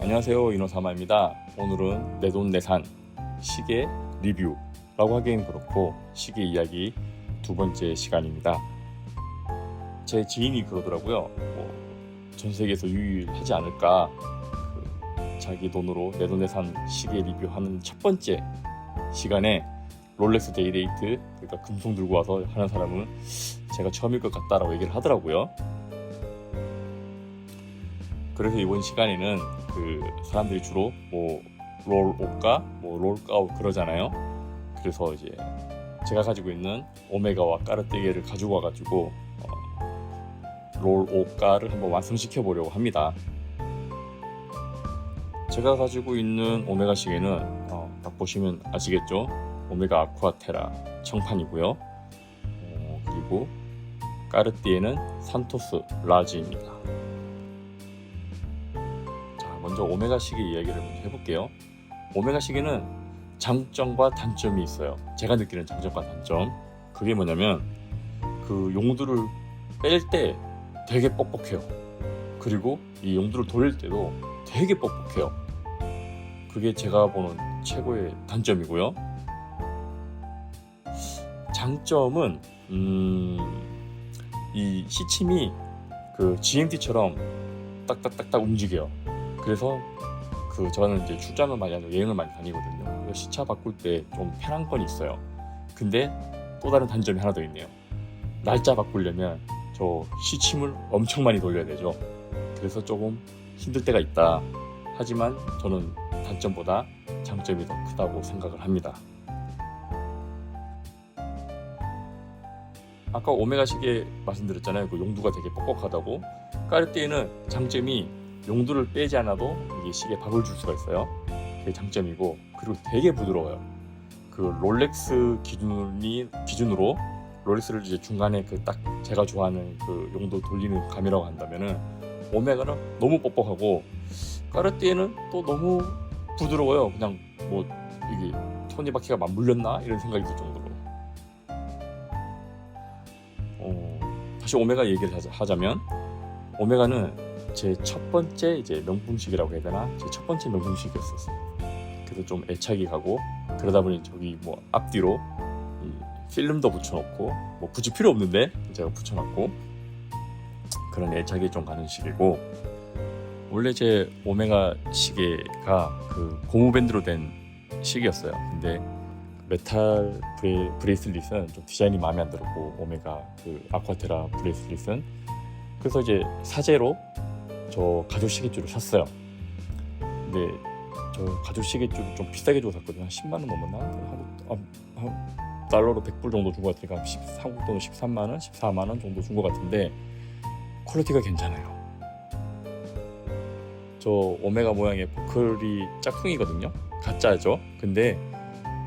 안녕하세요 이노사마입니다. 오늘은 내돈내산 시계 리뷰라고 하기엔 그렇고 시계 이야기 두 번째 시간입니다. 제 지인이 그러더라고요. 뭐 전 세계에서 유일하지 않을까. 그 자기 돈으로 내돈내산 시계 리뷰하는 첫 번째 시간에 롤렉스 데이데이트 그러니까 금속 들고 와서 하는 사람은 제가 처음일 것 같다라고 얘기를 하더라고요. 그래서 이번 시간에는 그 사람들이 주로 뭐 롤오가, 뭐 롤가우 그러잖아요. 그래서 이제 제가 가지고 있는 오메가와 까르띠에를 가지고 와가지고 어, 롤오가를 한번 완성시켜 보려고 합니다. 제가 가지고 있는 오메가 시계는 어, 딱 보시면 아시겠죠? 오메가 아쿠아테라 청판이고요. 어, 그리고 까르띠에는 산토스 라지입니다. 자, 먼저 오메가 시계 이야기를 먼저 해볼게요. 오메가 시계는 장점과 단점이 있어요. 제가 느끼는 장점과 단점. 그게 뭐냐면 그 용두를 뺄 때 되게 뻑뻑해요. 그리고 이 용두를 돌릴 때도 되게 뻑뻑해요. 그게 제가 보는 최고의 단점이고요. 장점은 음, 이 시침이 그 GMT처럼 딱딱딱딱 움직여요. 그래서 그 저는 이제 출장을 많이 하고 여행을 많이 다니거든요. 시차 바꿀 때 좀 편한 건 있어요. 근데 또 다른 단점이 하나 더 있네요. 날짜 바꾸려면 저 시침을 엄청 많이 돌려야 되죠. 그래서 조금 힘들 때가 있다. 하지만 저는 단점보다 장점이 더 크다고 생각을 합니다. 아까 오메가 시계 말씀드렸잖아요. 그 용두가 되게 뻑뻑하다고. 까르띠에는 장점이 용두를 빼지 않아도 이게 시계에 밥을 줄 수가 있어요. 그게 장점이고 그리고 되게 부드러워요. 그 롤렉스 기준이 기준으로 롤렉스를 이제 중간에 그 딱 제가 좋아하는 그 용도 돌리는 감이라고 한다면은 오메가는 너무 뻑뻑하고 까르띠에는 또 너무 부드러워요. 그냥 뭐 이게 톱니바퀴가 맞물렸나 이런 생각이 들 정도로. 어, 다시 오메가 얘기를 하자, 하자면 오메가는 제 첫 번째 이제 명품식이라고 해야 되나 제 첫 번째 명품식이었었어요. 그래서 좀 애착이 가고 그러다 보니 저기 뭐 앞뒤로 이 필름도 붙여놓고 뭐 굳이 필요 없는데 제가 붙여놨고 그런 애착이 좀 가는 시계고 원래 제 오메가 시계가 그 고무 밴드로 된 시계였어요. 근데 메탈 브레, 브레이슬릿은 좀 디자인이 마음에 안 들었고 오메가 그 아쿠아테라 브레이슬릿은 그래서 이제 사제로 저 가죽 시계줄을 샀어요. 근데 저 가죽 시계줄을 좀 비싸게 주고 샀거든요. 한 10만 원 넘었나? 한국 아, 한 달러로 100불 정도 준 것 같으니까 10, 한국 돈으로 13만 원, 14만 원 정도 준 것 같은데 퀄리티가 괜찮아요. 저 오메가 모양의 버클이 짝퉁이거든요. 가짜죠. 근데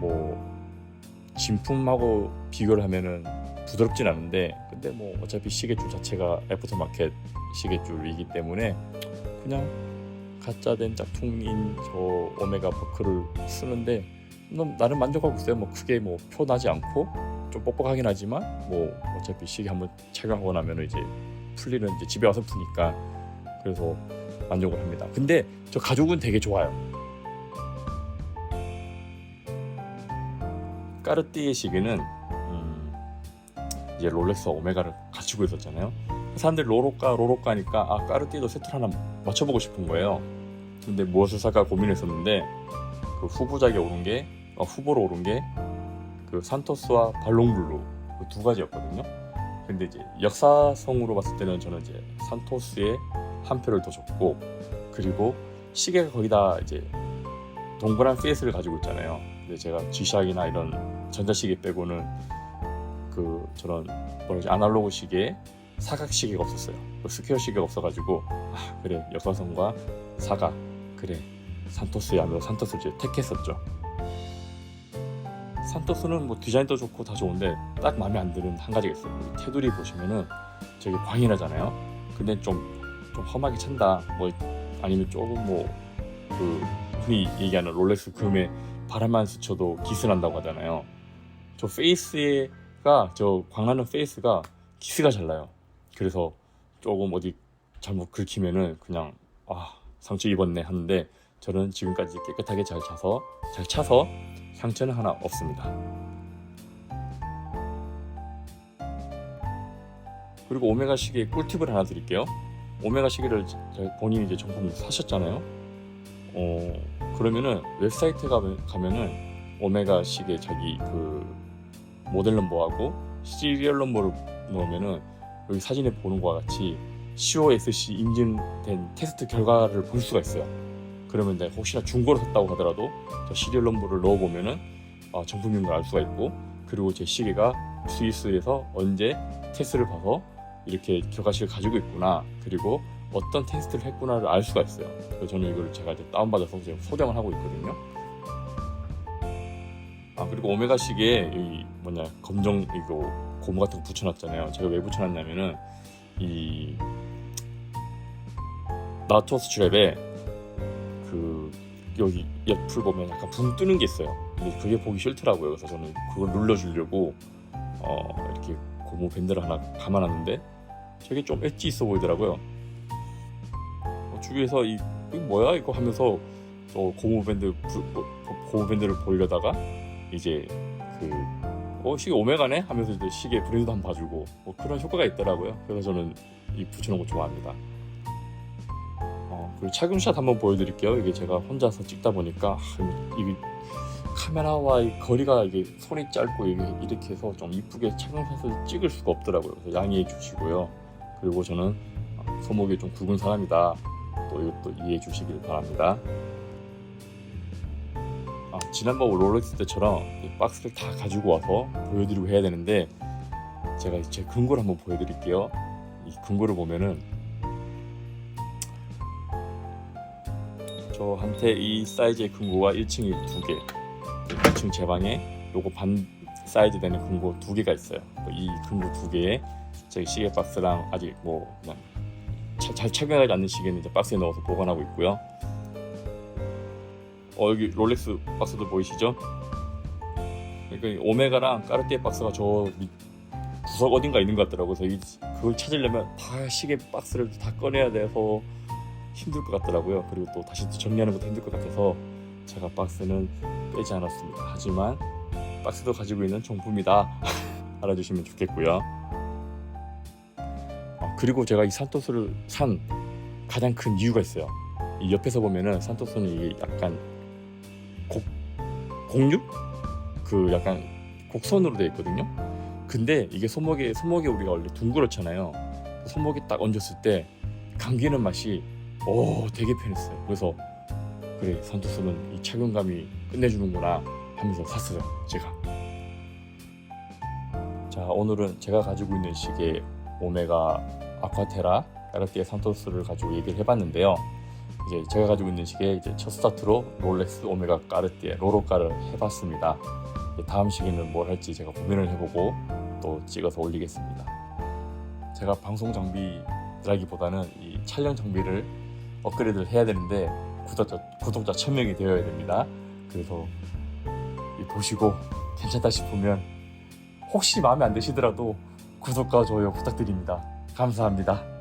뭐 진품하고 비교를 하면은 부드럽진 않은데 근데 뭐 어차피 시계줄 자체가 애프터마켓 시계줄이기 때문에 그냥 가짜된 짝퉁인 저 오메가 버클을 쓰는데 난- 나름 만족하고 있어요. 뭐 크게 뭐 표 나지 않고 좀 뻑뻑하긴 하지만 뭐 어차피 시계 한번 착용하고 나면은 이제 풀리는 이제 집에 와서 푸니까 그래서 만족을 합니다. 근데 저 가죽은 되게 좋아요. 까르띠에 시계는 음, 이제 롤렉스 오메가를 가지고 있었잖아요. 사람들이 로로까 로로까니까 아 까르띠에도 세트를 하나 맞춰보고 싶은 거예요. 근데 무엇을 살까 고민했었는데 그 후보작에 오른 게 어, 후보로 오른 게 그 산토스와 발롱블루 그 두 가지였거든요. 근데 이제 역사성으로 봤을 때는 저는 이제 산토스에 한 표를 더 줬고 그리고 시계가 거의 다 이제 동그란 페이스를 가지고 있잖아요. 근데 제가 G샥이나 이런 전자시계 빼고는 그 저런 뭐라지 아날로그 시계 사각 시계가 없었어요. 그 스퀘어 시계가 없어가지고 아 그래 역사성과 사각 그래 산토스야며 산토스를 이제 택했었죠. 산토스는 뭐 디자인도 좋고 다 좋은데 딱 마음에 안 드는 한 가지가 있어요. 테두리 보시면은 저기 광이 나잖아요. 근데 좀 좀 험하게 찬다. 뭐 아니면 조금 뭐그 흔히 얘기하는 롤렉스 금에 바람만 스쳐도 기스 난다고 하잖아요. 저 페이스가 저 광나는 페이스가 기스가 잘 나요. 그래서 조금 어디 잘못 긁히면은 그냥 아 상처 입었네 하는데 저는 지금까지 깨끗하게 잘 차서 잘 차서 상처는 하나 없습니다. 그리고 오메가 시계 꿀팁을 하나 드릴게요. 오메가 시계를 자- 본인이 이제 정품 사셨잖아요. 어 그러면은 웹사이트 가면 가면은 오메가 시계 자기 그 모델 넘버하고 시리얼 넘버를 넣으면은 여기 사진에 보는 것과 같이 COSC 인증된 테스트 결과를 볼 수가 있어요. 그러면 내가 혹시나 중고로 샀다고 하더라도 저 시리얼 넘버를 넣어보면은 아, 정품인 걸 알 수가 있고 그리고 제 시계가 스위스에서 언제 테스트를 봐서 이렇게 결과식을 가지고 있구나 그리고 어떤 테스트를 했구나를 알 수가 있어요. 그래서 저는 이걸 제가 이제 다운받아서 지금 소장을 하고 있거든요. 아 그리고 오메가 시계에 이 뭐냐 검정 이거 고무 같은 거 붙여놨잖아요. 제가 왜 붙여놨냐면은 이 나토스 트랩에 그 여기 옆을 보면 약간 붕 뜨는 게 있어요. 근데 그게 보기 싫더라고요. 그래서 저는 그걸 눌러주려고 어 이렇게 고무 밴드를 하나 감아놨는데 저게 좀 엣지 있어 보이더라고요. 어, 주위에서 이 뭐야 이거 하면서 또 고무 밴드 부- 뭐, 고무 밴드를 보려다가 이제 그 어, 시계 오메가네 하면서 이제 시계 브랜드도 한번 봐주고 뭐 그런 효과가 있더라고요. 그래서 저는 이 붙여놓은 거 좋아합니다. 어, 그리고 착용샷 한번 보여드릴게요. 이게 제가 혼자서 찍다 보니까 아, 이게 카메라와 이 거리가 이게 손이 짧고 이렇게 해서 좀 이쁘게 착용샷을 찍을 수가 없더라고요. 그래서 양해해 주시고요. 그리고 저는 어, 손목이 좀 굵은 사람이다. 또 이것도 이해해 주시길 바랍니다. 아, 지난번 롤렉스 때처럼 이 박스를 다 가지고 와서 보여드리고 해야 되는데 제가 제 근거를 한번 보여드릴게요. 이 근거를 보면은 저한테 이 사이즈의 근거가 1층이 두 개, 2층 제 방에 요거 반 사이즈 되는 근거 두 개가 있어요. 뭐이 근거 두 개에 제 시계 박스랑 아직 뭐 그냥 차- 잘 착용하지 않는 시계는 이제 박스에 넣어서 보관하고 있고요. 어 여기 롤렉스 박스도 보이시죠? 그러니까 이 오메가랑 까르띠에 박스가 저 밑- 구석 어딘가 있는 것 같더라고요. 그래서 이- 그걸 찾으려면 다 시계 박스를 다 꺼내야 돼서 힘들 것 같더라고요. 그리고 또 다시 또 정리하는 것도 힘들 것 같아서 제가 박스는 빼지 않았습니다. 하지만 박스도 가지고 있는 정품이다 알아주시면 좋겠고요. 아, 그리고 제가 이 산토스를 산 가장 큰 이유가 있어요. 이 옆에서 보면은 산토스는 이게 약간 곡 곡류 그 약간 곡선으로 되어 있거든요. 근데 이게 손목에 손목에 우리가 원래 둥그렇잖아요. 손목에 딱 얹었을 때 감기는 맛이 오 되게 편했어요. 그래서 그래 산토스는 이 착용감이 끝내주는구나 하면서 샀어요 제가. 자 오늘은 제가 가지고 있는 시계 오메가 아쿠아테라 까르띠에 산토스를 가지고 얘기를 해봤는데요. 이제 제가 가지고 있는 시계 이제 첫 스타트로 롤렉스 오메가 까르띠에 로로까를 해봤습니다. 다음 시계는 뭘 할지 제가 고민을 해보고 또 찍어서 올리겠습니다. 제가 방송 장비라기보다는 이 촬영 장비를 업그레이드를 해야 되는데 구독자 구독자 1000명이 되어야 됩니다. 그래서 이 보시고 괜찮다 싶으면 혹시 마음에 안 드시더라도 구독과 좋아요 부탁드립니다. 감사합니다.